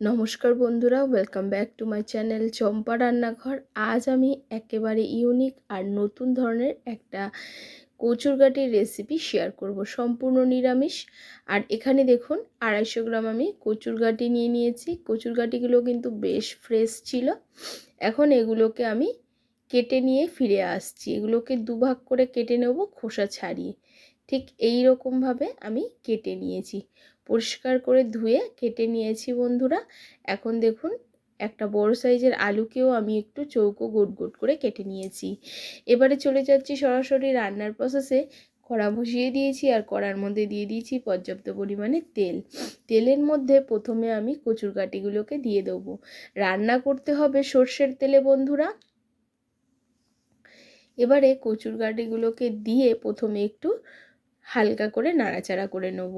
নমস্কার বন্ধুরা welcome back to my channel Champa রান্নাঘর। আজ আমি একেবারে ইউনিক আর নতুন ধরনের একটা কচুরগাটির রেসিপি শেয়ার করব। সম্পূর্ণ নিরামিষ। আর এখানে দেখুন, আড়াইশো গ্রাম আমি কচুরগাটি নিয়ে নিয়েছি। কচুরগাটিগুলো কিন্তু বেশ ফ্রেশ ছিল। এখন এগুলোকে আমি কেটে নিয়ে ফিরে আসছি। এগুলোকে দুভাগ করে কেটে নেব খোসা ছাড়িয়ে। ঠিক এই রকমভাবে আমি কেটে নিয়েছি। পরিষ্কার করে ধুয়ে কেটে নিয়েছি বন্ধুরা। এখন দেখুন, একটা বড় সাইজের আলুকেও আমি একটু চৌকো গোট গোট করে কেটে নিয়েছি। এবারে চলে যাচ্ছি সরাসরি রান্নার প্রসেসে কড়া বসিয়ে দিয়েছি আর কড়ার মধ্যে দিয়ে দিয়েছি পর্যাপ্ত পরিমাণে তেল। তেলের মধ্যে প্রথমে আমি কচুর কাটিগুলোকে দিয়ে দেবো। রান্না করতে হবে সর্ষের তেলে বন্ধুরা। এবারে কচুর গাটিগুলোকে দিয়ে প্রথমে একটু হালকা করে নাড়াচাড়া করে নেব।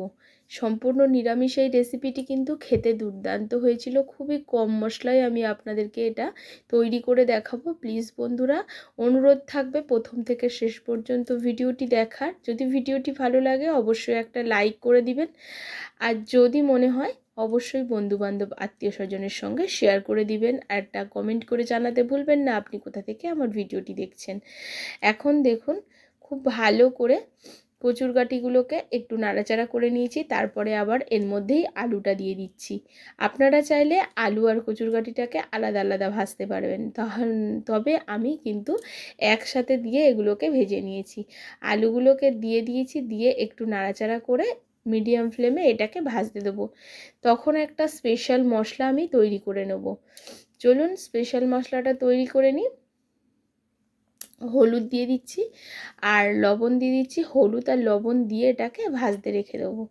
সম্পূর্ণ নিরামিষ এই রেসিপিটি কিন্তু খেতে দুর্দান্ত হয়েছিল। খুবই কম মশলায় আমি আপনাদেরকে এটা তৈরি করে দেখাবো। প্লিজ বন্ধুরা, অনুরোধ থাকবে প্রথম থেকে শেষ পর্যন্ত ভিডিওটি দেখার। যদি ভিডিওটি ভালো লাগে, অবশ্যই একটা লাইক করে দিবেন। আর যদি মনে হয়, অবশ্যই বন্ধুবান্ধব আত্মীয় স্বজনের সঙ্গে শেয়ার করে দিবেন। একটা কমেন্ট করে জানাতে ভুলবেন না, আপনি কোথা থেকে আমার ভিডিওটি দেখছেন। এখন দেখুন, খুব ভালো করে কচুর গাটিগুলোকে একটু নাড়াচাড়া করে নিয়েছি, তারপরে আবার এর মধ্যেই আলুটা দিয়ে দিচ্ছি। আপনারা চাইলে আলু আর কচুর গাটিটাকে আলাদা আলাদা ভাজতে পারবেন। তবে আমি কিন্তু একসাথে দিয়ে এগুলোকে ভেজে নিয়েছি। আলুগুলোকে দিয়ে দিয়েছি, দিয়ে একটু নাড়াচাড়া করে মিডিয়াম ফ্লেমে এটাকে ভাজতে দেবো। তখন একটা স্পেশাল মশলা আমি তৈরি করে নেব। চলুন স্পেশাল মশলাটা তৈরি করে নিই। হলুদ দিয়ে দিচ্ছি আর লবণ দিয়ে দিচ্ছি। হলুদ আর লবণ দিয়ে এটাকে ভাজতে রেখে দেবো।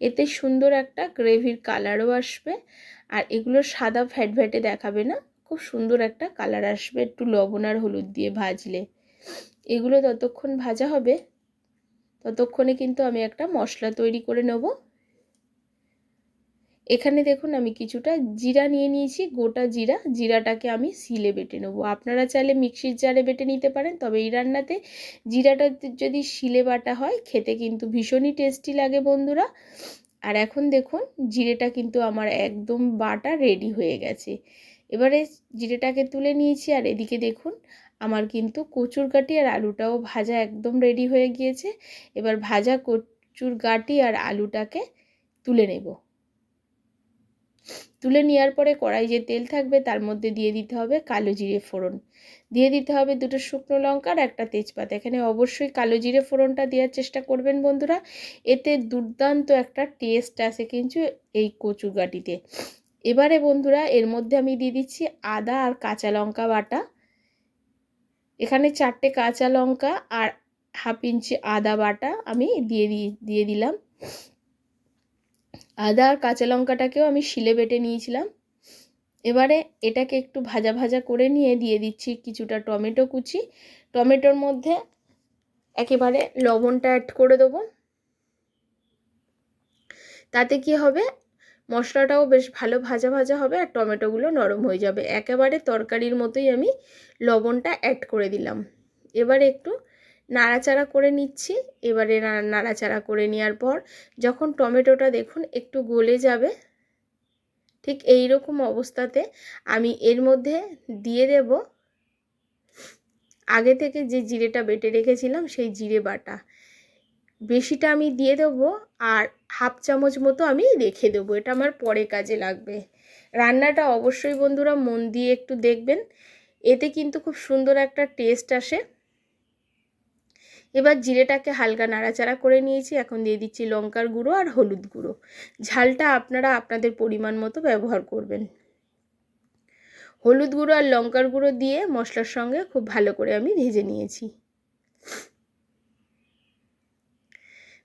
এতে সুন্দর একটা গ্রেভির কালারও আসবে আর এগুলো সাদা ফ্যাট ফ্যাটে দেখাবে না। খুব সুন্দর একটা কালার আসবে একটু লবণ আর হলুদ দিয়ে ভাজলে। এগুলো ততক্ষণ ভাজা হবে। ততক্ষণে কিন্তু আমি একটা মশলা তৈরি করে নেব। এখানে দেখুন আমি কিছুটা জিরা নিয়ে নিয়েছি, গোটা জিরা। জিরাটাকে আমি সিলে বেটে নেব। আপনারা চাইলে মিক্সির জারে বেটে নিতে পারেন, তবে এই রান্নাতে জিরাটা যদি শিলে বাটা হয়, খেতে কিন্তু ভীষণই টেস্টি লাগে বন্ধুরা। আর এখন দেখুন, জিরেটা কিন্তু আমার একদম বাটা রেডি হয়ে গেছে। এবারে জিরেটাকে তুলে নিয়েছি, আর এদিকে দেখুন, আমার কিন্তু কচুর গাটি আর আলুটাও ভাজা একদম রেডি হয়ে গিয়েছে। এবার ভাজা কচুর গাটি আর আলুটাকে তুলে নেব। তুলে নেওয়ার পরে কড়াই যে তেল থাকবে তার মধ্যে দিয়ে দিতে হবে কালো জিরে ফোড়ন। দিয়ে দিতে হবে দুটো শুকনো লঙ্কার একটা তেজপাতা। এখানে অবশ্যই কালো জিরে ফোড়নটা দেওয়ার চেষ্টা করবেন বন্ধুরা। এতে দুর্দান্ত একটা টেস্ট আসে কিন্তু এই কচু গাটিতে। এবারে বন্ধুরা এর মধ্যে আমি দিয়ে দিচ্ছি আদা আর কাঁচা লঙ্কা বাটা। এখানে চারটে কাঁচা লঙ্কা আর হাফ ইঞ্চি আদা বাটা আমি দিয়ে দিয়ে দিলাম। আদা আর কাঁচা লঙ্কাটাকেও আমি শিলে বেটে নিয়েছিলাম। এবারে এটাকে একটু ভাজা ভাজা করে নিয়ে দিয়ে দিচ্ছি কিছুটা টমেটো কুচি। টমেটোর মধ্যে একেবারে লবণটা অ্যাড করে দেবো। তাতে কি হবে? মশলাটাও বেশ ভালো ভাজা ভাজা হবে আর টমেটোগুলো নরম হয়ে যাবে। একেবারে তরকারির মতোই আমি লবণটা অ্যাড করে দিলাম। এবারে একটু নাড়াচাড়া করে নিচ্ছি। এবারে নাড়াচাড়া করে নেওয়ার পর যখন টমেটোটা দেখুন একটু গলে যাবে, ঠিক এই রকম অবস্থাতে আমি এর মধ্যে দিয়ে দেব আগে থেকে যে জিরেটা বেটে রেখেছিলাম সেই জিরে বাটা। বেশিটা আমি দিয়ে দেবো আর হাফ চামচ মতো আমি রেখে দেবো, এটা আমার পরে কাজে লাগবে। রান্নাটা অবশ্যই বন্ধুরা মন দিয়ে একটু দেখবেন, এতে কিন্তু খুব সুন্দর একটা টেস্ট আসে। এবার জিরেটাকে হালকা নাড়াচাড়া করে নিয়েছি, এখন দিয়ে দিচ্ছি লঙ্কার গুঁড়ো আর হলুদ গুঁড়ো। ঝালটা আপনারা আপনাদের পরিমাণ মতো ব্যবহার করবেন। হলুদ গুঁড়ো আর লঙ্কার গুঁড়ো দিয়ে মশলার সঙ্গে খুব ভালো করে আমি ভেজে নিয়েছি।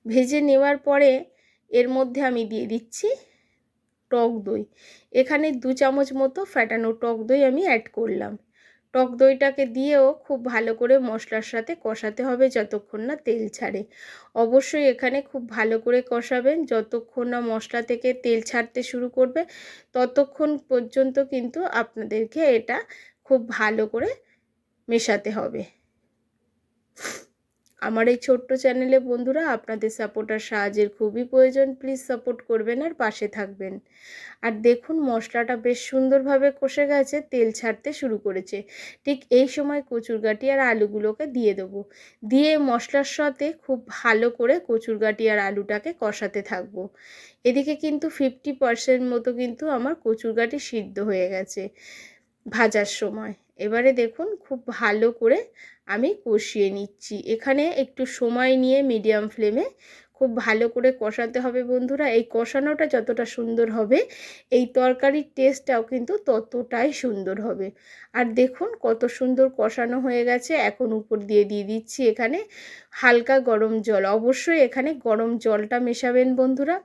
ভেজে নেওয়ার পরে এর মধ্যে আমি দিয়ে দিচ্ছি টক দই। এখানে দু চামচ মতো ফ্যাটানো টক দই আমি অ্যাড করলাম। টক দইটাকে দিয়েও খুব ভালো করে মশলার সাথে কষাতে হবে যতক্ষণ না তেল ছাড়ে। অবশ্যই এখানে খুব ভালো করে কষাবেন, যতক্ষণ না মশলা থেকে তেল ছাড়তে শুরু করবে, ততক্ষণ পর্যন্ত কিন্তু আপনাদেরকে এটা খুব ভালো করে মেশাতে হবে। আমার এই ছোট্ট চ্যানেলে বন্ধুরা, আপনাদের সাপোর্ট আর সাহায্যের খুবই প্রয়োজন। প্লিজ সাপোর্ট করবেন আর পাশে থাকবেন। আর দেখুন, মশলাটা বেশ সুন্দরভাবে কষে গেছে, তেল ছাড়তে শুরু করেছে। ঠিক এই সময় কচুরগাটি আর আলুগুলোকে দিয়ে দেবো। দিয়ে মশলার সাথে খুব ভালো করে কচুরগাটি আর আলুটাকে কষাতে থাকব। এদিকে কিন্তু ফিফটি পার্সেন্ট মতো কিন্তু আমার কচুরগাটি সিদ্ধ হয়ে গেছে ভাজার সময়। এবারে দেখুন খুব ভালো করে আমি কষিয়ে নিচ্ছি। এখানে একটু সময় নিয়ে মিডিয়াম ফ্লেমে খুব ভালো করে কষাতে হবে বন্ধুরা। এই কষানোটা যতটা সুন্দর হবে, এই তরকারির টেস্টটাও কিন্তু ততটাই সুন্দর হবে। আর দেখুন কত সুন্দর কষানো হয়ে গেছে। এখন উপর দিয়ে দিয়ে দিচ্ছি এখানে হালকা গরম জল। অবশ্যই এখানে গরম জলটা মেশাবেন বন্ধুরা।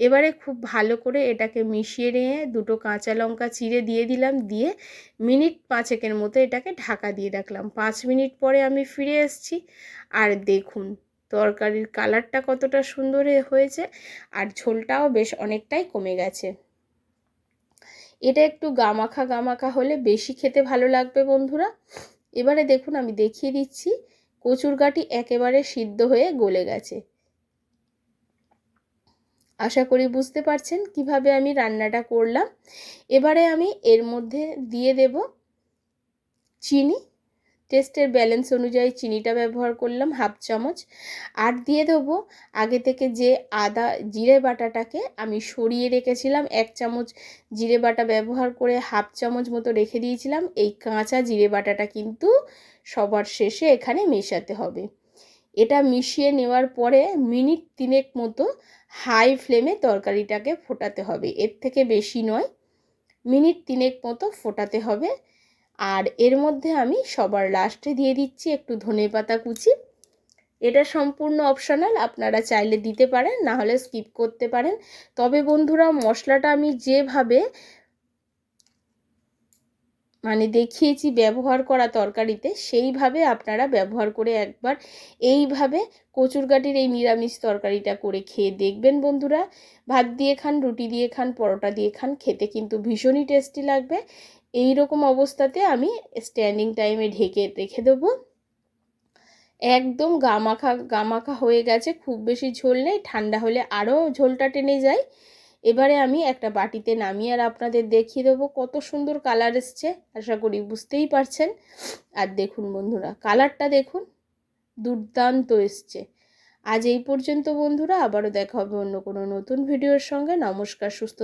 এবারে খুব ভালো করে এটাকে মিশিয়ে নিয়ে দুটো কাঁচা লঙ্কা চিড়ে দিয়ে দিলাম, দিয়ে মিনিট পাঁচেকের মতো এটাকে ঢাকা দিয়ে রাখলাম। পাঁচ মিনিট পরে আমি ফিরে এসেছি। আর দেখুন, তরকারির কালারটা কতটা সুন্দর হয়েছে, আর ঝোলটাও বেশ অনেকটাই কমে গেছে। এটা একটু গামাখা গামাখা হলে বেশি খেতে ভালো লাগবে বন্ধুরা। এবারে দেখুন, আমি দেখিয়ে দিচ্ছি কচুর গাটি একেবারে সিদ্ধ হয়ে গলে গেছে। আশা করি বুঝতে পারছেন কীভাবে আমি রান্নাটা করলাম। এবারে আমি এর মধ্যে দিয়ে দেব চিনি। টেস্টের ব্যালেন্স অনুযায়ী চিনিটা ব্যবহার করলাম হাফ চামচ। আর দিয়ে দেবো আগে থেকে যে আদা জিরে বাটাটাকে আমি সরিয়ে রেখেছিলাম, এক চামচ জিরে বাটা ব্যবহার করে হাফ চামচ মতো রেখে দিয়েছিলাম। এই কাঁচা জিরে বাটাটা কিন্তু সবার শেষে এখানে মেশাতে হবে। এটা মিশিয়ে নেওয়ার পরে মিনিট তিনেক মতো হাই ফ্লেমে তরকারিটাকে ফোটাতে হবে। এর থেকে বেশি নয়, মিনিট তিনেক মতো ফোটাতে হবে। আর এর মধ্যে আমি সবার লাস্টে দিয়ে দিচ্ছি একটু ধনে পাতা কুচি। এটা সম্পূর্ণ অপশনাল, আপনারা চাইলে দিতে পারেন, না হলে স্কিপ করতে পারেন। তবে বন্ধুরা, মশলাটা আমি যেভাবে মানে দেখিয়েছি ব্যবহার করা তরকারিতে, সেইভাবে আপনারা ব্যবহার করে একবার এইভাবে কচুরগাটির এই নিরামিষ তরকারিটা করে খেয়ে দেখবেন বন্ধুরা। ভাত দিয়ে খান, রুটি দিয়ে খান, পরোটা দিয়ে খান, খেতে কিন্তু ভীষণই টেস্টি লাগবে। এই রকম অবস্থাতে আমি স্ট্যান্ডিং টাইমে ঢেকে রেখে দেবো। একদম গামাখা গামাখা হয়ে গেছে, খুব বেশি ঝোল নেই, ঠান্ডা হলে আরও ঝোলটা টেনে যায়। এবারে আমি একটা বাটিতে নামিয়ে আর আপনাদের দেখিয়ে দেবো কত সুন্দর কালার এসছে। আশা করি বুঝতেই পারছেন। আর দেখুন বন্ধুরা, কালারটা দেখুন, দুর্দান্ত এসছে। আজ এই পর্যন্ত বন্ধুরা, আবারও দেখা হবে অন্য কোনো নতুন ভিডিওর সঙ্গে। নমস্কার, সুস্থ